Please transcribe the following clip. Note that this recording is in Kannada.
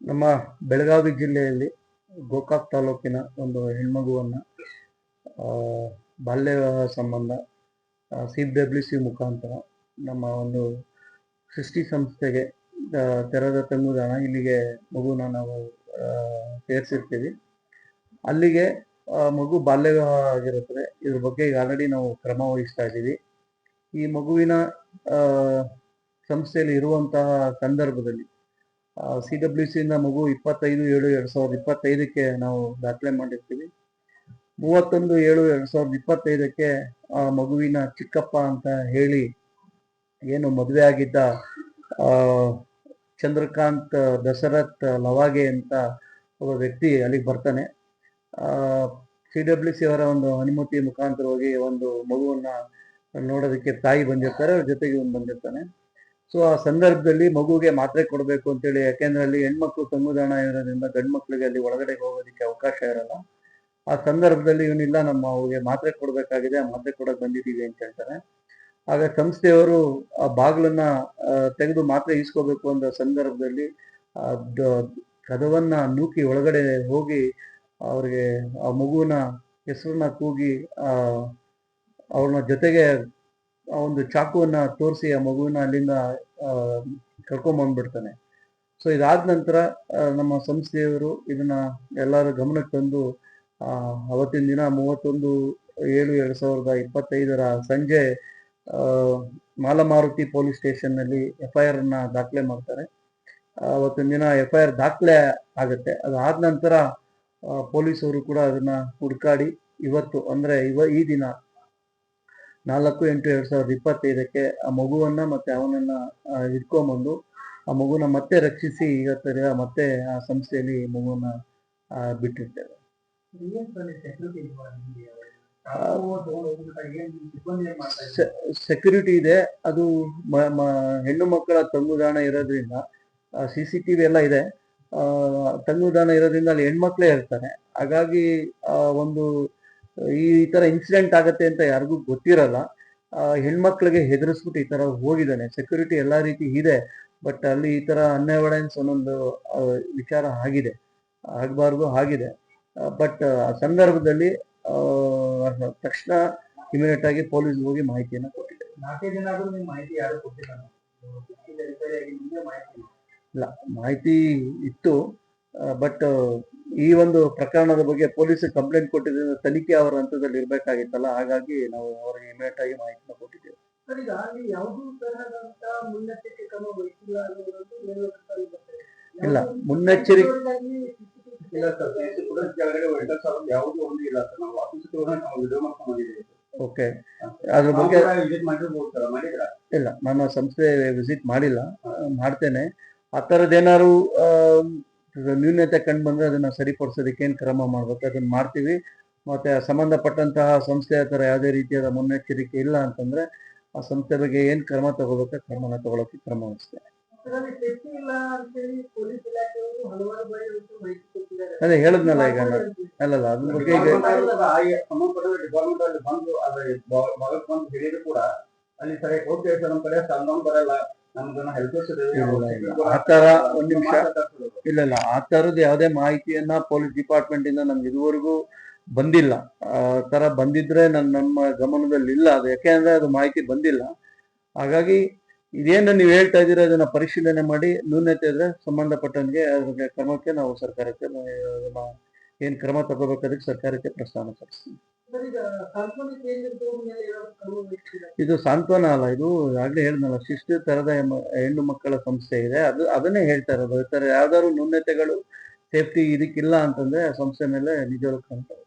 ನಮ್ಮ ಬೆಳಗಾವಿ ಜಿಲ್ಲೆಯಲ್ಲಿ ಗೋಕಾಕ್ ತಾಲೂಕಿನ ಒಂದು ಹೆಣ್ಮಗುವನ್ನು ಬಾಲ್ಯ ವಿವಾಹ ಸಂಬಂಧ ಸಿ ಡಬ್ಲ್ಯೂ ಸಿ ಮುಖಾಂತರ ನಮ್ಮ ಒಂದು ಸೃಷ್ಟಿ ಸಂಸ್ಥೆಗೆ ತೆರೆದ ತಂಗುದಾಣ ಇಲ್ಲಿಗೆ ಮಗುನ ನಾವು ಸೇರಿಸಿರ್ತೀವಿ. ಅಲ್ಲಿಗೆ ಮಗು ಬಾಲ್ಯ ವಿವಾಹ ಆಗಿರುತ್ತದೆ. ಇದ್ರ ಬಗ್ಗೆ ಈಗ ಆಲ್ರೆಡಿ ನಾವು ಕ್ರಮ ವಹಿಸ್ತಾ ಇದ್ದೀವಿ. ಈ ಮಗುವಿನ ಸಂಸ್ಥೆಯಲ್ಲಿ ಇರುವಂತಹ ಸಂದರ್ಭದಲ್ಲಿ ಸಿ ಡಬ್ಲ್ಯೂ ಸಿಯಿಂದ ಮಗು ಇಪ್ಪತ್ತೈದು ಏಳು ಎರಡು ಸಾವಿರದ ಇಪ್ಪತ್ತೈದಕ್ಕೆ ನಾವು ದಾಖಲೆ ಮಾಡಿರ್ತೀವಿ. ಮೂವತ್ತೊಂದು ಏಳು ಎರಡ್ ಸಾವಿರದ ಇಪ್ಪತ್ತೈದಕ್ಕೆ, ಆ, ಮಗುವಿನ ಚಿಕ್ಕಪ್ಪ ಅಂತ ಹೇಳಿ ಏನು ಮದುವೆ ಆಗಿದ್ದ ಚಂದ್ರಕಾಂತ್ ದಶರಥ್ ಲವಾಗೆ ಅಂತ ಒಬ್ಬ ವ್ಯಕ್ತಿ ಅಲ್ಲಿಗೆ ಬರ್ತಾನೆ. ಸಿ ಡಬ್ಲ್ಯೂ ಸಿ ಅವರ ಒಂದು ಅನುಮತಿ ಮುಖಾಂತರವಾಗಿ ಒಂದು ಮಗುವನ್ನ ನೋಡೋದಕ್ಕೆ ತಾಯಿ ಬಂದಿರ್ತಾರೆ, ಅವ್ರ ಜೊತೆಗೆ ಇವನು ಬಂದಿರ್ತಾನೆ. ಸೊ ಆ ಸಂದರ್ಭದಲ್ಲಿ ಮಗುಗೆ ಮಾತ್ರೆ ಕೊಡಬೇಕು ಅಂತೇಳಿ, ಯಾಕೆಂದ್ರೆ ಅಲ್ಲಿ ಹೆಣ್ಮಕ್ಳು ತಂಗುದಾಣ ಇರೋದ್ರಿಂದ ಗಂಡು ಮಕ್ಳಿಗೆ ಅಲ್ಲಿ ಒಳಗಡೆ ಹೋಗೋದಕ್ಕೆ ಅವಕಾಶ ಇರಲ್ಲ. ಆ ಸಂದರ್ಭದಲ್ಲಿ ಇವನಿಲ್ಲ, ನಮ್ಮ ಅವ್ರಿಗೆ ಮಾತ್ರೆ ಕೊಡಬೇಕಾಗಿದೆ, ಆ ಮಾತ್ರೆ ಕೊಡಕ್ ಬಂದಿದ್ದೀವಿ ಅಂತ ಹೇಳ್ತಾರೆ. ಆಗ ಸಂಸ್ಥೆಯವರು ಆ ಬಾಗಿಲನ್ನ ತೆಗೆದು ಮಾತ್ರೆ ಈಸ್ಕೋಬೇಕು ಅಂದ ಸಂದರ್ಭದಲ್ಲಿ ಕದವನ್ನ ನೂಕಿ ಒಳಗಡೆ ಹೋಗಿ ಅವ್ರಿಗೆ, ಆ ಮಗುವಿನ ಹೆಸರನ್ನ ಕೂಗಿ, ಆ, ಅವ್ರನ್ನ ಜೊತೆಗೆ ಒಂದು ಚಾಕುವನ್ನ ತೋರಿಸಿ ಆ ಮಗುವಿನ ಅಲ್ಲಿಂದ ಕರ್ಕೊಂಬಂದ್ಬಿಡ್ತಾನೆ ಸೊ ಇದಾದ ನಂತರ ನಮ್ಮ ಸಂಸ್ಥೆಯವರು ಇದನ್ನ ಎಲ್ಲರ ಗಮನಕ್ಕೆ ತಂದು ಅವತ್ತಿನ ದಿನ ಮೂವತ್ತೊಂದು ಏಳು ಎರಡ್ ಸಾವಿರದ ಇಪ್ಪತ್ತೈದರ ಸಂಜೆ ಮಾಲಮಾರುತಿ ಪೊಲೀಸ್ ಸ್ಟೇಷನ್ನಲ್ಲಿ ಎಫ್ ಐ ಆರ್ ಅನ್ನ ದಾಖಲೆ ಮಾಡ್ತಾರೆ. ಅವತ್ತಿನ ದಿನ ಎಫ್ ಐ ಆರ್ ದಾಖಲೆ ಆಗುತ್ತೆ. ಅದಾದ ನಂತರ ಪೊಲೀಸರು ಕೂಡ ಅದನ್ನ ಹುಡುಕಾಡಿ ಇವತ್ತು, ಅಂದ್ರೆ ಇವ ಈ ದಿನ ನಾಲ್ಕು ಎಂಟು ಎರಡ್ ಸಾವಿರದ ಇಪ್ಪತ್ತೈದಕ್ಕೆ ಆ ಮಗುವನ್ನ ಮತ್ತೆ ಅವನನ್ನ ಇಟ್ಕೊಂಡ್ಬಂದು ಆ ಮಗುನ ಮತ್ತೆ ರಕ್ಷಿಸಿ ಈಗ ಮತ್ತೆ ಆ ಸಂಸ್ಥೆಯಲ್ಲಿ ಮಗುವನ್ನ ಬಿಟ್ಟಿರ್ತೇವೆ ಸೆಕ್ಯೂರಿಟಿ ಇದೆ. ಅದು ಹೆಣ್ಣು ಮಕ್ಕಳ ತಂಗುದಾಣ ಇರೋದ್ರಿಂದ ಸಿ ಸಿ ಟಿವಿ ಎಲ್ಲ ಇದೆ. ತಂಗುದಾಣ ಇರೋದ್ರಿಂದ ಅಲ್ಲಿ ಹೆಣ್ಮಕ್ಳೇ ಇರ್ತಾರೆ. ಹಾಗಾಗಿ ಒಂದು ಈ ತರ ಇನ್ಸಿಡೆಂಟ್ ಆಗತ್ತೆ ಅಂತ ಯಾರಿಗೂ ಗೊತ್ತಿರಲ್ಲ. ಹೆಣ್ಮಕ್ಳಿಗೆ ಹೆದರಿಸ್ಬಿಟ್ಟು ಈ ತರ ಹೋಗಿದ್ದಾನೆ. ಸೆಕ್ಯೂರಿಟಿ ಎಲ್ಲಾ ರೀತಿ ಇದೆ ಬಟ್ ಅಲ್ಲಿ ಈ ತರ ಅನ್ಎವಿಡೆನ್ಸ್ ಒಂದೊಂದು ವಿಚಾರ ಆಗಿದೆ. ಆಗಬಾರ್ದು ಆಗಿದೆ. ಬಟ್ ಆ ಸಂದರ್ಭದಲ್ಲಿ ತಕ್ಷಣ ಇಮಿಡಿಯೇಟ್ ಆಗಿ ಪೊಲೀಸ್ ಹೋಗಿ ಮಾಹಿತಿಯನ್ನು ಕೊಟ್ಟಿದೆ ಇಲ್ಲ. ಮಾಹಿತಿ ಇತ್ತು ಬಟ್ ಈ ಒಂದು ಪ್ರಕರಣದ ಬಗ್ಗೆ ಪೊಲೀಸ್ ಕಂಪ್ಲೇಂಟ್ ಕೊಟ್ಟಿದ್ದರಿಂದ ತನಿಖೆ ಅವರ ಹಂತದಲ್ಲಿ ಇರಬೇಕಾಗಿತ್ತಲ್ಲ ಹಾಗಾಗಿ ನಾವು ಅವರಿಗೆ ಇಮಿಡಿಯೇಟ್ ಆಗಿ ಮಾಹಿತಿನ ಕೊಟ್ಟಿದ್ದೇವೆ. ಇಲ್ಲ, ಮುನ್ನೆಚ್ಚರಿಕೆ- ಇಲ್ಲ ಸರ್ ಕೆಳಗಡೆ ಯಾವುದು ಒಂದು ಇಲ್ಲ ಸರ್. ನಾವು ಆಫೀಸ್ ನಾವು ವಿಡಿಯೋ ಮಾಡ್ಕೊಂಡು ಬಂದಿದ್ದೀವಿ ಓಕೆ. ಅದ್ರ ಬಗ್ಗೆ ಇಲ್ಲ ನಾನು ಸಂಸ್ಥೆ ವಿಸಿಟ್ ಮಾಡಿಲ್ಲ ಮಾಡ್ತೇನೆ. ಆ ಥರದ್ದೇನಾದ್ರು ನ್ಯೂನ್ಯತೆ ಕಂಡು ಬಂದ್ರೆ ಅದನ್ನ ಸರಿಪಡಿಸೋದಕ್ಕೆ ಏನು ಕ್ರಮ ಮಾಡಬೇಕು? ಅದನ್ನ ಮಾಡ್ತೀವಿ. ಮತ್ತೆ ಸಂಬಂಧಪಟ್ಟಂತಹ ಸಂಸ್ಥೆ ಥರ ಯಾವುದೇ ರೀತಿಯಾದ ಮುನ್ನೆಚ್ಚರಿಕೆ ಇಲ್ಲ ಅಂತಂದ್ರೆ ಆ ಸಂಸ್ಥೆ ಬಗ್ಗೆ ಏನ್ ಕ್ರಮ ತಗೋಬೇಕು? ಕ್ರಮನ ತಗೊಳಕ್ಕೆ ಕ್ರಮ ವಹಿಸ್ತೇನೆ ಅದೇ ಹೇಳದ್ನಲ್ಲ ಈಗ ಅಲ್ಲಲ್ಲ ಅದ್ರ ಬಗ್ಗೆ ಈಗ ಡಿಪಾರ್ಟ್ಮೆಂಟ್ ಅಲ್ಲಿ ಬಂದು ಹೇಳಿದ್ರು ಕೂಡ ಅಲ್ಲಿ ಸರಿಯಾಗಿ ಓಕೆ ಸರ್ ನಮ್ಮ ಕಡೆ ಸಂಗಮ್ ಬರಲ್ಲ ಆ ತರ ಒಂದ್ ನಿಮಿಷ. ಇಲ್ಲ ಇಲ್ಲ. ಆ ತರದ ಯಾವುದೇ ಮಾಹಿತಿಯನ್ನ ಪೊಲೀಸ್ ಡಿಪಾರ್ಟ್ಮೆಂಟ್ ಇಂದ ನಮ್ಗೆ ಇದುವರೆಗೂ ಬಂದಿಲ್ಲ. ಆ ತರ ಬಂದಿದ್ರೆ ನನ್, ನಮ್ಮ ಗಮನದಲ್ಲಿ ಇಲ್ಲ. ಅದು ಯಾಕೆಂದ್ರೆ ಅದು ಮಾಹಿತಿ ಬಂದಿಲ್ಲ. ಹಾಗಾಗಿ ಇದೇನು ನೀವು ಹೇಳ್ತಾ ಇದ್ದೀರಾ, ಅದನ್ನ ಪರಿಶೀಲನೆ ಮಾಡಿ. ನ್ಯೂನತೆ ಇದ್ರೆ ಸಂಬಂಧಪಟ್ಟಂಗೆ ಅದ್ರ ಕ್ರಮಕ್ಕೆ ನಾವು ಸರ್ಕಾರಕ್ಕೆ ಏನ್ ಕ್ರಮ ತಗೋಬೇಕಾದ್ರೆ ಸರ್ಕಾರಕ್ಕೆ ಪ್ರಸ್ತಾವನೆ ಸಲ್ಲಿಸ್ತೀವಿ. ಇದು ಸಾಂತ್ವನ ಅಲ್ಲ, ಇದು ಆಗ್ಲೇ ಹೇಳಿದ್ನಲ್ಲ ಶಿಸ್ತು ತರದ ಹೆಣ್ಣು ಮಕ್ಕಳ ಸಂಸ್ಥೆ ಇದೆ. ಅದು ಅದನ್ನೇ ಹೇಳ್ತಾ ಇರೋದು. ಯಾವ್ದಾದ್ರು ನ್ಯೂನತೆಗಳು, ಸೇಫ್ಟಿ ಇದಕ್ಕಿಲ್ಲ ಅಂತಂದ್ರೆ ಸಂಸ್ಥೆ ಮೇಲೆ ಕ್ರಮ ತಗೊಳ್ಳಿ.